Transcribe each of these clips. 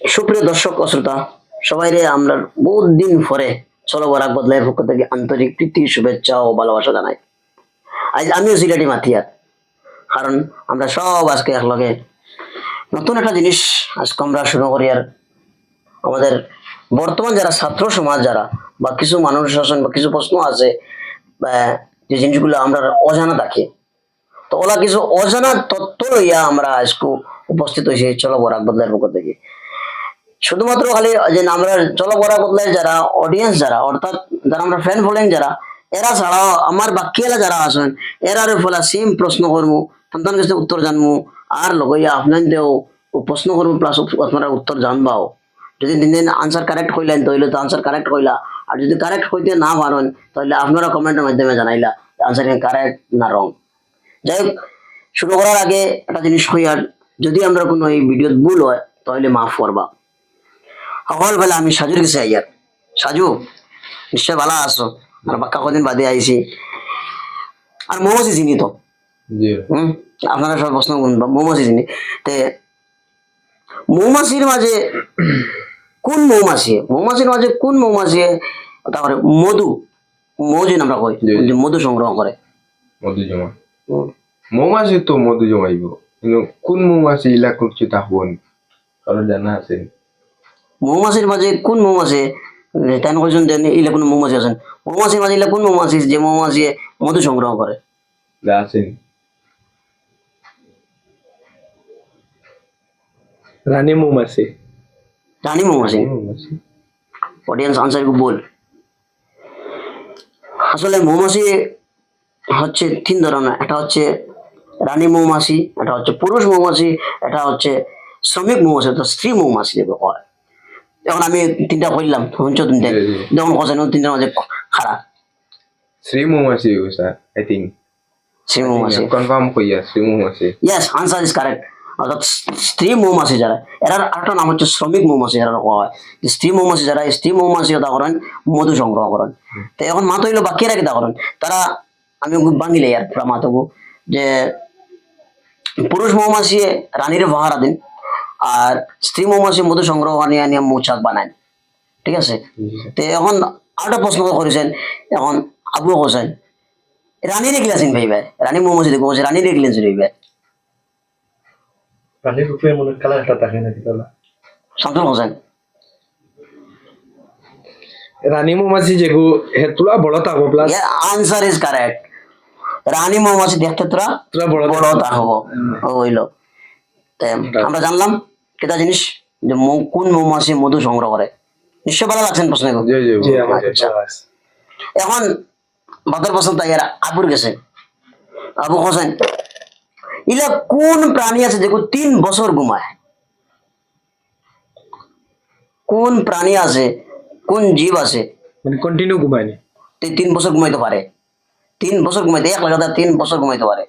সুপ্রিয় দর্শক ও শ্রোতা, সবাই রে আমরা বহুত দিন পরে চলো বরাক বদলাইয়ের পক্ষ থেকে আন্তরিক প্রীতি, শুভেচ্ছা ও ভালোবাসা জানাই। আজ আমিও সিলেটি মাথিয়ার কারণ আমরা সব আজকে একলগে নতুন একটা জিনিস আজকে আমরা শুরু করি আর আমাদের বর্তমান যারা ছাত্র সমাজ যারা বা কিছু মানুষ আছেন বা কিছু প্রশ্ন আছে যে জিনিসগুলো আমরা অজানা থাকে, তো ওলা কিছু অজানা তত্ত্ব লইয়া আমরা আজকে উপস্থিত হয়েছি চলো বরাক বদলাইয়ের পক্ষ থেকে। শুধুমাত্র খালি যে আমরা চলো বরাক বদলাইয়ের যারা অডিয়েন্স যারা, অর্থাৎ যারা আমরা ফ্যান ফলোয়িং যারা, এরা ছাড়াও আমার বাকিয়েলা যারা আছেন এরারে ফলা সেম প্রশ্ন করব সন্তান কাছে উত্তর জানব, আর লগইয়া আপনার দেও প্রশ্ন করব প্লাস আপনারা উত্তর জানবাও। যদি দিন দিন আনসার কারেক্ট কইলেন, তাহলে তো আনসার কারেক্ট কইলা। আর যদি কারেক্ট কইতে না পারেন, তাহলে আপনারা কমেন্টের মাধ্যমে জানাইলা আনসার কারেক্ট না রং যাই হোক, শুরু করার আগে একটা জিনিস কই আর যদি আমরা কোনো এই ভিডিও ভুল হয়, তাহলে মাফ করবা। সকল বেলা আমি সাজুর কাছে আইয়ার সাজু নিশ্চয় ভালো আছো আর বাক্কা কদিন বাদে আইছি আর মোমোসি চিনি তো হুম আপনারা সব প্রশ্ন মৌমাছি চিনি তে মৌমাছির মাঝে কোন মৌমাছি মৌমাছির মাঝে কোন মৌমাছি তারপরে মধু মৌজি আমরা কই যে মধু সংগ্রহ করে মধু জমা। মৌমাছি তো মধু জমাইব কিন্তু কোন মৌমাছি ইলা করছে তা হব কারণ জানা আছে মৌমাছির মাঝে কোন মৌমাছি? তেন কইছেন যে ইলে কোন মৌমাছি আছেন। মৌমাছির মাঝে ইলে কোন মৌমাছি যে মৌমাছি মধু সংগ্রহ করে? আছে। রানী মৌমাছি। রানী মৌমাছি? মৌমাছি। অডিয়েন্স আনসার বল। আসলে মৌমাছি হচ্ছে তিন ধরনের। একটা হচ্ছে রানী মৌমাছি এটা হচ্ছে পুরুষ মৌমাছি এটা হচ্ছে শ্রমিক মৌমাছি অর্থাৎ স্ত্রী মৌমাছি যেগুলো হয়। এখন আমি তিনটা শুনছো তিনটা? জি, জি। যখন কথা তিনটার মাঝে খারাপ শ্রী মৌমাছি আই থিঙ্ক মৌমাছি। কনফার্ম কইয়া শ্রী মৌমাছি। ইয়েস আনসার ইজ কারেক্ট অর্থাৎ স্ত্রী মৌমাছি যারা এরার আরেকটা নাম হচ্ছে শ্রমিক মৌমাছি যারা কোয়া হয়। স্ত্রী মৌমাছি যারা স্ত্রী মৌমাছি ওটা করেন মধু সংগ্রহ করেন। তো এখন মাতো হইল বাকিরা কিতা করেন? তারা আমি বাঙিলে আর পুরা যে পুরুষ মৌমাছি রানীর পাহারা দিন আর স্ত্রী মৌমাছি মধু সংগ্রহ নিয়ে নিয়ে মৌচাক বানায়। ঠিক আছে? তো এখন আরেকটা প্রশ্ন করেছেন এখন আবু হোসেন রানী রেখলেছেন ভাই ভাই রানী মৌমাছি দেখব রানী রেখলেছেন ভাই ভাই। রানীর উপরে মনে কালার থাকে নাকি তাহলে শামসুল হোসেন। রানী মৌমাছি যেগু হেতুলা বড় থাকব প্লাস আনসার ইজ কারেক্ট রানী মৌমাছি দেখতে তোরা বড় বড় তা হব। ও হইল। আমরা জানলাম কেটা জিনিস যে কোন মৌমাছি মধু সংগ্রহ করে? নিশ্চয় ভালো লাগছেন প্রশ্ন আচ্ছা। এখন বাদর পছন্দ তাই আর আবুর গেছে। আবু হোসেন ইলা কোন প্রাণী আছে যেগুলো তিন বছর ঘুমায়? কোন প্রাণী আছে কোন জীব আছে? মানে কন্টিনিউ ঘুমায়নি। তিন বছর ঘুমাইতে পারে। তিন বছর ঘুমাইতে এক লাগাতার তিন বছর ঘুমাইতে পারে।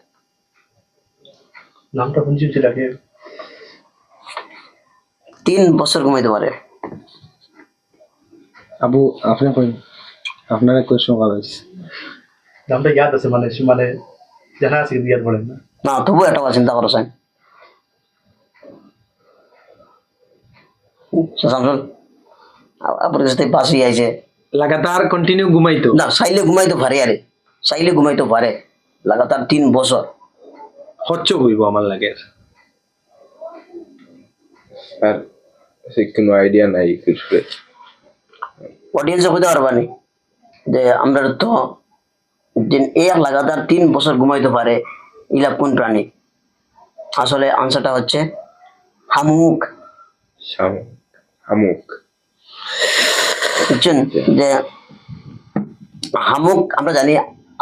নামটা শুনছি যেটাকে তিন বছর ঘুমাইতে পারে। আবু আপনি কই আপনারা কোয়েশ্চন করা হয়েছে নামটা ইয়াদ আছে? মানে মানে জানা আছে কিন্তু ইয়াদ পড়েন না। না তবু একটা কথা চিন্তা করছেন। শামসুল আপনার কাছে থেকে পাশে আইছে লাগাতার কন্টিনিউ ঘুমাইতো? না চাইলে ঘুমাইতে পারে আরে। চাইলে ঘুমাইতে পারে। লাগাতার তিন বছর। হচ্ছ হইব আমার লাগে। আর কোনো আইডিয়া নাই কিছু। অডিয়েন্সে কইতে পারবানি যে আমরা তো এক লাগাতার তিন বছর ঘুমাইতে পারে ইলা কোন প্রাণী। আসলে আনসারটা হচ্ছে হামুক শামুক বুঝছেন? যে হামুক আমরা জানি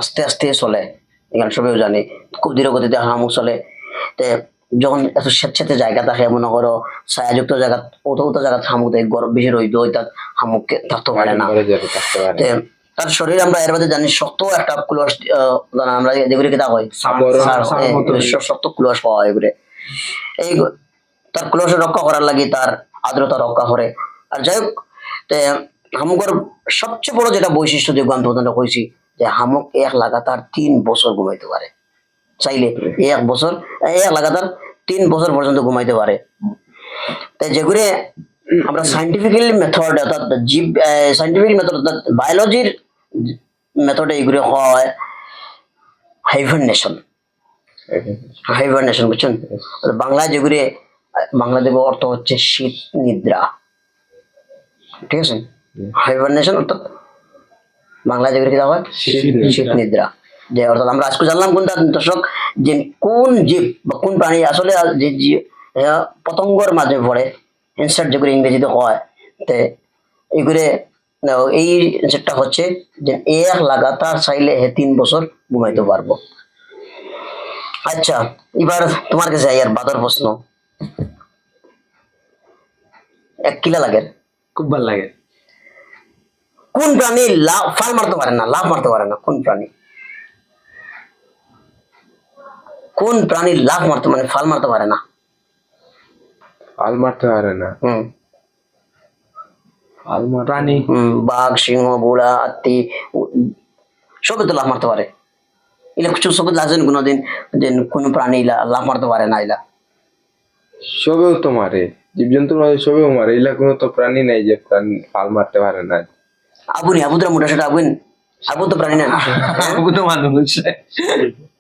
আস্তে আস্তে চলে। এখানে সবাই জানি খুব ধীর গতিতে হামুক চলে যখন এত স্বেচ্ছাতে জায়গা থাকে মনে করো ছায়াযুক্ত জায়গা অত অত জায়গা হামুক দেয় গরম বেশি রইদ ওই তার হামুককে থাকতে পারে না। তার শরীর আমরা এর মধ্যে জানি শক্ত একটা কুলস আমরা যেগুলি কিতা হয় শক্ত কুলস পাওয়া হয় এগুলো এই তার কুলস রক্ষা করার লাগি তার আর্দ্রতা রক্ষা করে। আর যাই হোক তে হামুকের সবচেয়ে বড় যেটা বৈশিষ্ট্য যে তোমাদের কইছি যে হামুক এক লাগাতার তিন বছর ঘুমাইতে পারে। চাইলে এক বছর এক লাগাতার তিন বছর পর্যন্ত ঘুমাইতে পারে। তাই যেগুলো আমরা সাইন্টিফিক্যালি মেথড অর্থাৎ জীব সাইন্টিফিক মেথড অর্থাৎ বায়োলজির মেথডে এগুলো হয় হাইভারনেশন হাইভারনেশন বুঝছেন? বাংলায় যেগুলি বাংলা দেব অর্থ হচ্ছে শীত নিদ্রা। ঠিক আছে? হাইভারনেশন অর্থাৎ বাংলায় যেগুলি কি হয়? শীত নিদ্রা। যে অর্থাৎ আমরা আজকে জানলাম কোনটা দর্শক যে কোন জীব বা কোন প্রাণী আসলে যে পতঙ্গর মাঝে পড়ে ইনসার্ট যেগুলো ইংরেজিতে হয় তে এগুলো এই ইনসার্টটা হচ্ছে যে এক লাগাতার চাইলে হে তিন বছর ঘুমাইতে পারব। আচ্ছা এবার তোমার কাছে আর বাদর প্রশ্ন। এক কিলা লাগে? খুব ভালো লাগে। কোন প্রাণী লাভ ফাল মারতে পারে না লাভ মারতে পারে না কোন প্রাণী? কোন প্রাণী লাভ মারতে মানে ফাল মারতে পারে না? ফাল মারতে পারে না। হুম। ফাল মার প্রাণী বাঘ সিংহ বুড়া হাতি সবে তো লাভ মারতে পারে। এলা কিছু সবে লাগছেন কোনোদিন যে কোনো প্রাণী লা- লাভ মারতে পারে না সবেও তো মারে। জীবজন্তুর মাঝে সবেও মারে। এগুলা কোনো তো প্রাণী নাই যে প্রাণী ফাল মারতে পারে না। আবুনি আবুদরা মোটা সেটা আবুন? আবু তো প্রাণী না। আবু তো মানুষ।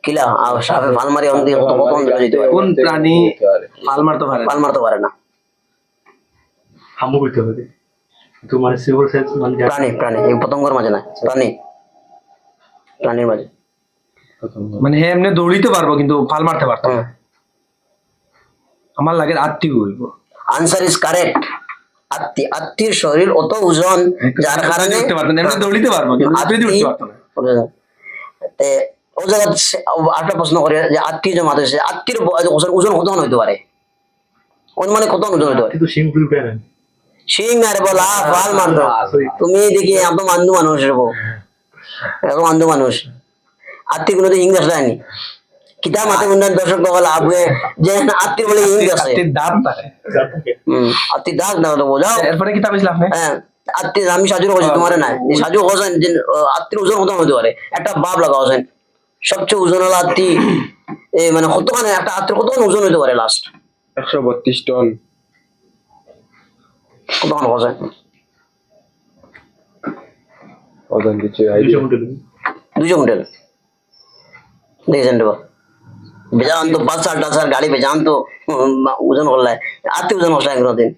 কিলা সাপে ফাল মারি অন্দি কত কত অন্ধ যেতে পারে কোন প্রাণী ফাল মারতে পারে? ফাল মারতে পারে না। হামু করতে হবে। তো মানে সিভিল সেন্স মানে প্রাণী প্রাণী এই পতঙ্গর মাঝে না প্রাণী। প্রাণীর মাঝে। মানে হ্যাঁ এমনি দৌড়িতে পারব কিন্তু ফাল মারতে পারতো না। আমার লাগে আত্মীয় হইব আনসার ইজ কারেক্ট আত্মি আত্মীর শরীর অত ওজন যার কারণে দৌড়িতে পারব আত্মীয় না। ও জায়গা আরেকটা প্রশ্ন করে যে আত্মীয় যে মাথা আত্মীর ওজন ওজন কত হইতে পারে? অনুমানে কত ওজন হইতে পারে? সিং ফুল প্যারেন বলা ফাল মারতো তুমি দেখি এত মান্দু মানুষ মান্দু মানুষ। আত্মীয় কোনো তো ইংলিশ দেয়নি কিতা মাথা উন্নয়ন দর্শক বল আবুয়ে যে আত্মীয় বলে আছে হম আত্মীয় দাগ না তো বোঝাও। এরপরে হ্যাঁ আত্মীয় আমি সাজুর হোসেন তোমার নাই। সাজু হোসেন আত্মীয় ওজন হতে হতে পারে? একটা বাপ লাগা হোসেন। সবচেয়ে ওজন হলো আত্মীয় এই মানে কতখানে একটা আত্মীয় কতখানে ওজন হতে পারে লাস্ট একশো বত্রিশ টন। কতখানে হোসেন ওজন কিছু দুইশো কুইন্টাল। দেখেছেন দেবো বেজান তো বাস টাসার গাড়ি বেজান তো ওজন করলে আত্মীয় ওজন কোনোদিন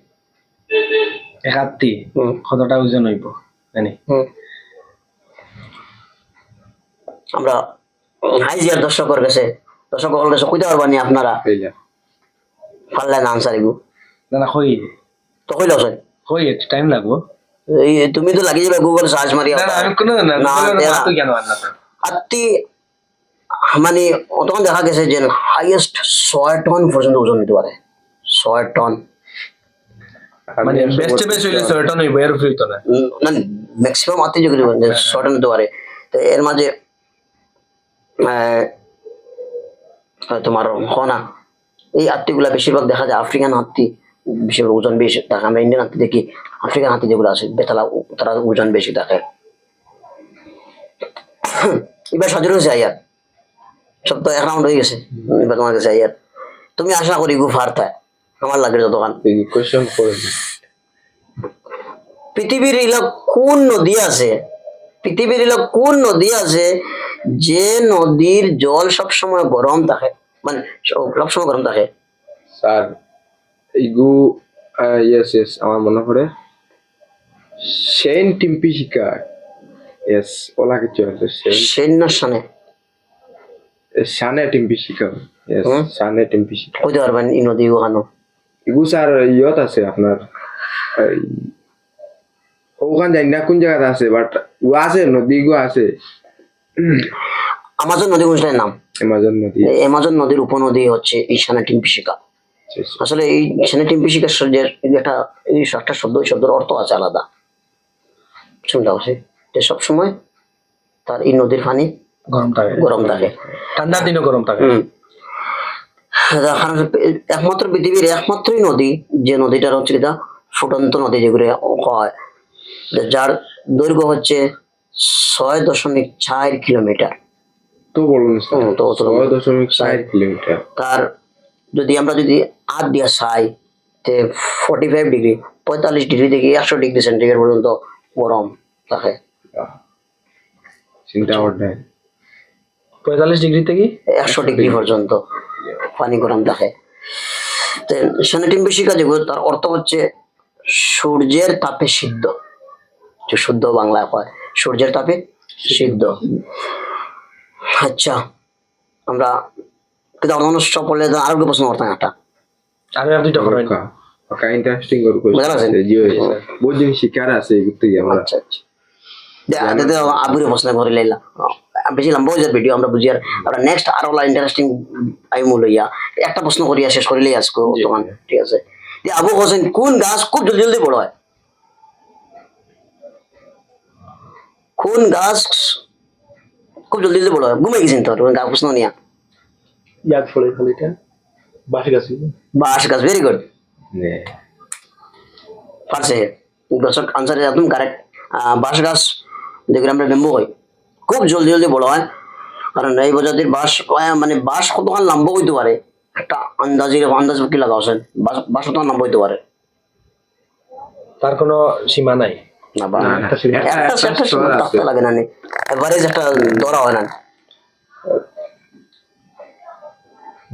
এক আত্মী হুম। কতটা ওজন হইব? জানি। আমরা হাইজিয়ার দর্শকের কাছে। দর্শকের কাছে কইতে পারবানি আপনারা। পারলেন আনসার এগু না না হই তো কইল আছে হই একটু টাইম লাগবো। এই তুমি তো লাগিয়ে যাবে গুগল সার্চ মারি না না আমি কোনো না না, মাতো জ্ঞান না তো। মানে তখন দেখা গেছে যে হাইয়েস্ট ছয় টন পর্যন্ত ওজন নিতে পারে। ছয় টন মানে বেস্ট বেস্ট হইলে এর হইতো না? না ম্যাক্সিমাম আত্মি যেগুলি ছয় টন নিতে পারে। তো এর মাঝে তোমার হনা এই হাতিগুলা বেশিরভাগ দেখা যায় আফ্রিকান হাতি বেশিরভাগ ওজন বেশি থাকে আমরা ইন্ডিয়ান হাতি দেখি আফ্রিকান হাতি যেগুলো আছে বেতালা তারা ওজন বেশি থাকে এবার সজর হয়েছে আয়ার সব তো এক রাউন্ড হয়ে গেছে। এবার তোমার কাছে আয়ার তুমি আশা করি গুফার থায় আমার লাগে যতক্ষণ। পৃথিবীর ইলা কোন নদী আছে পৃথিবীর কোন নদী আছে যে নদীর জল সবসময় গরম থাকে? মানে সব- সবসময় গরম থাকে। স্যার ইগু ইয়েস ইয়েস আমার মনে পড়ে। সেন টিম্পি শিকা ইয়েস ওলা কিছু আছে সেন। সৈন্য সানে? শানে টিম্পি শিকা ইয়েস হুম? শানে টিম্পি শিকা কইতে পারবেন এই নদী ওখানো ইগু স্যার ইয়ত আছে আপনার ওখান জানি না কোন জায়গাতে আছে? বাট ও আছে নদী গো আছে। আমাজন নদী অনুষ্ঠানের নাম? এমাজন নদী। অ্যামাজন নদীর উপনদী হচ্ছে সানা টিম্পিশিকা আসলে এই সানা টিম্পিশিকার শব্দের একটা এই একটা শব্দ ওই শব্দের অর্থ আছে আলাদা। শুনতে আছে যে সবসময় তার এই নদীর পানি গরম থাকে। গরম থাকে। ঠান্ডার দিনও গরম থাকে। হুম। একমাত্র পৃথিবীর একমাত্রই নদী যে নদীটার হচ্ছে ফুটন্ত নদী যেগুলো হয় যার দৈর্ঘ্য হচ্ছে ছয় দশমিক চার কিলোমিটার। তো দশমিক কিলোমিটার। তার যদি আমরা যদি আট দিয়া চাই তে ফর্টি ফাইভ ডিগ্রি পঁয়তাল্লিশ ডিগ্রি থেকে একশো ডিগ্রি সেন্টিগ্রেড পর্যন্ত গরম থাকে। চিন্তা পঁয়তাল্লিশ ডিগ্রি থেকে? একশো ডিগ্রি পর্যন্ত পানি গরম থাকে। তো সেনেটিম বেশি কাজে তার অর্থ হচ্ছে সূর্যের তাপে সিদ্ধ। শুদ্ধ বাংলায় কয়। সূর্যের তাপে সিদ্ধ। আচ্ছা আমরা কিন্তু অন্য তো আরও প্রশ্ন করতাম একটা। আর আর দুইটা করেন ওকা ওকা ইন্টারেস্টিং করে বুঝতে জি বহুত জিনিস শিকার আছে এই আমরা আচ্ছা আচ্ছা। আবুরে প্রশ্ন করে লাইলা। বেশি লম্বা হয়ে ভিডিও আমরা বুঝি আর আমরা নেক্সট আরও ইন্টারেস্টিং আইমু লইয়া। একটা প্রশ্ন করিয়া শেষ করিলেই আজকে ঠিক আছে? যে আবু হোসেন কোন গাছ খুব জলদি জলদি বড় হয়? কোন গাছ খুব জলদি জলদি বড় হয়? ঘুমে গেছেন তোর গাছ প্রশ্ন নিয়া। ইয়াদ পড়ে খালি এটা। বাসি গাছি বাঁশ গাছ ভেরি গুড পারছে দর্শক আনসার একদম কারেক্ট বাঁশ গাছ দেখলে আমরা বেম্বু হয় খুব জলদি জলদি বড় হয়। কারণ এই প্রজাতির বাঁশ মানে বাঁশ কতক্ষণ লম্বা হইতে পারে? একটা আন্দাজি আন্দাজ কি লাগাওছেন বাঁশ বাঁশ কতক্ষণ লম্বা হইতে পারে? তার কোনো সীমা নাই। না বা না, না, একটা সিঁড়ি। একটা একটা একটা স্তর সময় থাকতে লাগে না এভারেজ একটা ধরা হয় না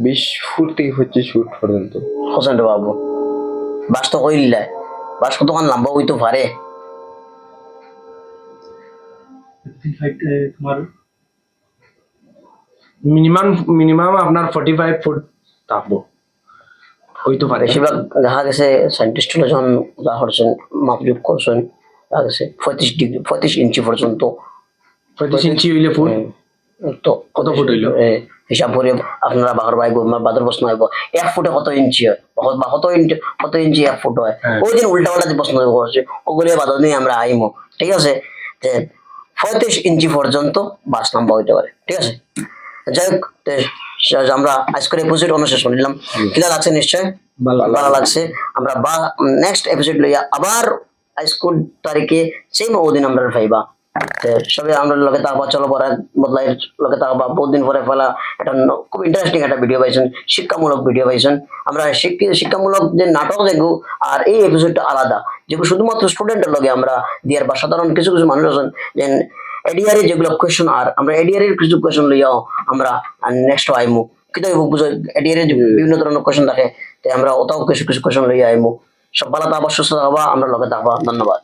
বিশ ফুট থেকে পঁচিশ ফুট পর্যন্ত। হোসেন বাবু বাঁশ তো কইলে বাঁশ কতক্ষণ লম্বা হইতে পারে? তোমার মিনিমাম মিনিমাম আপনার ফর্টি ফাইভ ফুট থাকব হইতে পারে। বেশিরভাগ দেখা গেছে সাইন্টিস্টরা যখন করছেন মাপজুপ করছেন গেছে পঁয়ত্রিশ ডিগ্রি পঁয়ত্রিশ ইঞ্চি পর্যন্ত। পঁয়ত্রিশ ইঞ্চি হইলে ফুট তো কত ফুট হইল? হিসাব করে আপনারা বাঘর ভাই বাদর প্রশ্ন হইব এক ফুটে কত ইঞ্চি হয়? বা- কত ইঞ্চি কত ইঞ্চি এক ফুট হয়? হ্যাঁ। ওই দিন উল্টা পাল্টা যে প্রশ্ন করছে ওগুলো বাদর নিয়ে আমরা আইমো ঠিক আছে? পঁয়ত্রিশ ইঞ্চি পর্যন্ত বাস লম্বা হইতে পারে ঠিক আছে? যাই হোক আমরা আজকের এপিসোড অনুশেষ করে নিলাম। কিনা লাগছে নিশ্চয়? ভালো ভালো লাগছে। আমরা বা নেক্সট এপিসোড লইয়া আবার আজকুল তারিখে সেম ওদিন আমরা পাইবা তে সবে আমরা লগে তাকবা চলো পরে বদলাই লগে তাকবা বহুত দিন পরে ফেলা একটা খুব ইন্টারেস্টিং একটা ভিডিও পাইছেন, শিক্ষামূলক ভিডিও পাইছেন। আমরা শিক্ষি- শিক্ষামূলক যে নাটক দেখব, আর এই এপিসোডটা আলাদা। যেগুলো শুধুমাত্র স্টুডেন্টের লগে আমরা দিয়ার বা সাধারণ কিছু কিছু মানুষ আছেন যে এডিআর যেগুলো কোয়েশন আর আমরা এডিআর কিছু কোয়েশন লইয়াও আমরা নেক্সট আইমু। কিন্তু এডিআর বিভিন্ন ধরনের কোয়েশন থাকে তাই আমরা ওটাও কিছু কিছু কোয়েশন লইয়া আইমু। সব ভালো থাকবা সুস্থ থাকবা আমরা লগে থাকবা ধন্যবাদ।